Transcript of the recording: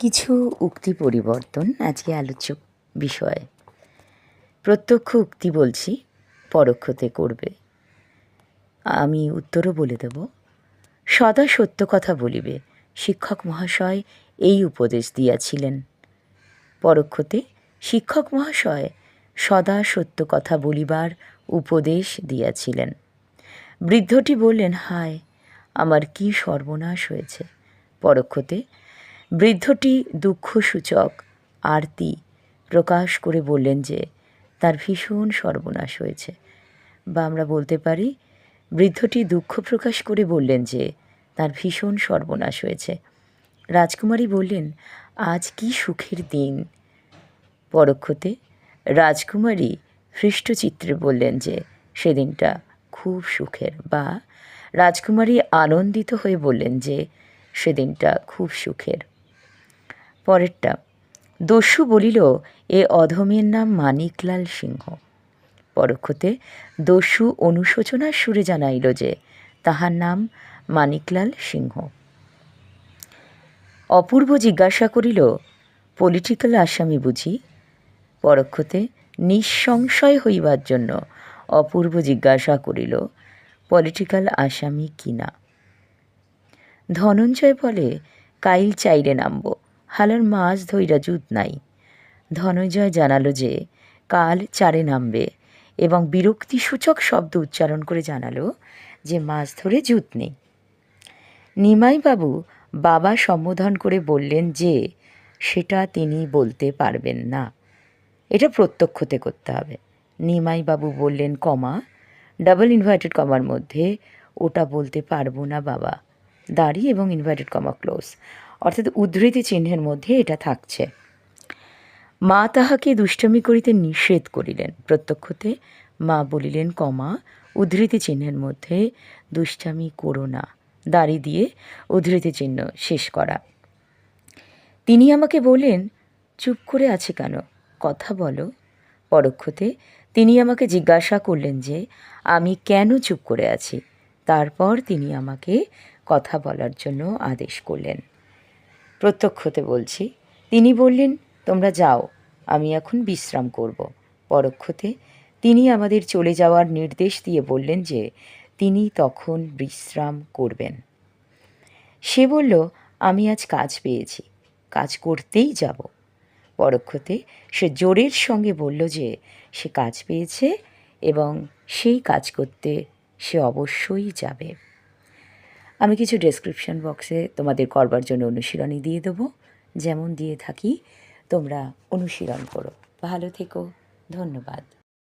কিছু উক্তি পরিবর্তন আজকে আলোচ্য বিষয়। প্রত্যক্ষ উক্তি বলছি, পরোক্ষতে করবে। আমি উত্তরও বলে দেব। সদা সত্য কথা বলিবে, শিক্ষক মহাশয় এই উপদেশ দিয়াছিলেন। পরোক্ষতে শিক্ষক মহাশয় সদা সত্য কথা বলিবার উপদেশ দিয়াছিলেন। বৃদ্ধটি বললেন, হায়, আমার কি সর্বনাশ হয়েছে। পরোক্ষতে বৃদ্ধটি দুঃখসূচক আরতি প্রকাশ করে বললেন যে, তার ভীষণ সর্বনাশ হয়েছে। বা আমরা বলতে পারি, বৃদ্ধটি দুঃখ প্রকাশ করে বললেন যে, তার ভীষণ সর্বনাশ হয়েছে। রাজকুমারী বললেন, আজ কি সুখের দিন। পরোক্ষতে রাজকুমারী হৃষ্টচিত্রে বললেন যে, সেদিনটা খুব সুখের। বা রাজকুমারী আনন্দিত হয়ে বললেন যে, সেদিনটা খুব সুখের। পরেরটা। দস্যু বলিল, এ অধমের নাম মানিকলাল সিংহ। পরোক্ষতে দস্যু অনুশোচনার সুরে জানাইল যে, তাহার নাম মানিকলাল সিংহ। অপূর্ব জিজ্ঞাসা করিল, পলিটিক্যাল আসামি বুঝি? পরোক্ষতে নিঃসংশয় হইবার জন্য অপূর্ব জিজ্ঞাসা করিল, পলিটিক্যাল আসামি কিনা ধনঞ্জয় বলে, কাইল চাইরে নামব। হালার মাছ ধইরা জুত নাই। ধনঞ্জয় জানালো যে, কাল চারে নামবে এবং বিরক্তিসূচক শব্দ উচ্চারণ করে জানালো যে মাছ ধরে জুত নেই। নিমাইবাবু বাবা সম্বোধন করে বললেন যে, সেটা তিনি বলতে পারবেন না। এটা প্রত্যক্ষতে করতে হবে। নিমাইবাবু বললেন, কমা, ডাবল ইনভার্টেড কমার মধ্যে ওটা বলতে পারব না বাবা। দাড়ি এবং ইনভার্টেড কমা ক্লোজ। অর্থাৎ উদ্ধৃতি চিহ্নের মধ্যে এটা থাকছে। মা তাহাকে দুষ্টমি করিতে নিষেধ করিলেন। প্রত্যক্ষতে মা বলিলেন, কমা, উদ্ধৃতি চিহ্নের মধ্যে দুষ্টামি করো না। দাড়ি দিয়ে উদ্ধৃতি চিহ্ন শেষ করা। তিনি আমাকে বললেন, চুপ করে আছে কেন? কথা বলো। পরোক্ষতে তিনি আমাকে জিজ্ঞাসা করলেন যে, আমি কেন চুপ করে আছি? তারপর তিনি আমাকে কথা বলার জন্য আদেশ করলেন। প্রত্যক্ষতে বলছি, তিনি বললেন, তোমরা যাও, আমি এখন বিশ্রাম করব। পরোক্ষতে তিনি আমাদের চলে যাওয়ার নির্দেশ দিয়ে বললেন যে, তিনি তখন বিশ্রাম করবেন। সে বলল, আমি আজ কাজ পেয়েছি, কাজ করতেই যাব। পরোক্ষতে সে জোরের সঙ্গে বলল যে, সে কাজ পেয়েছে এবং সেই কাজ করতে সে অবশ্যই যাবে। আমি কিছু ডেসক্রিপশন বক্সে তোমাদের করবার জন্য অনুশীলনী দিয়ে দেবো। যেমন দিয়ে থাকি, তোমরা অনুশীলন করো। ভালো থেকো, ধন্যবাদ।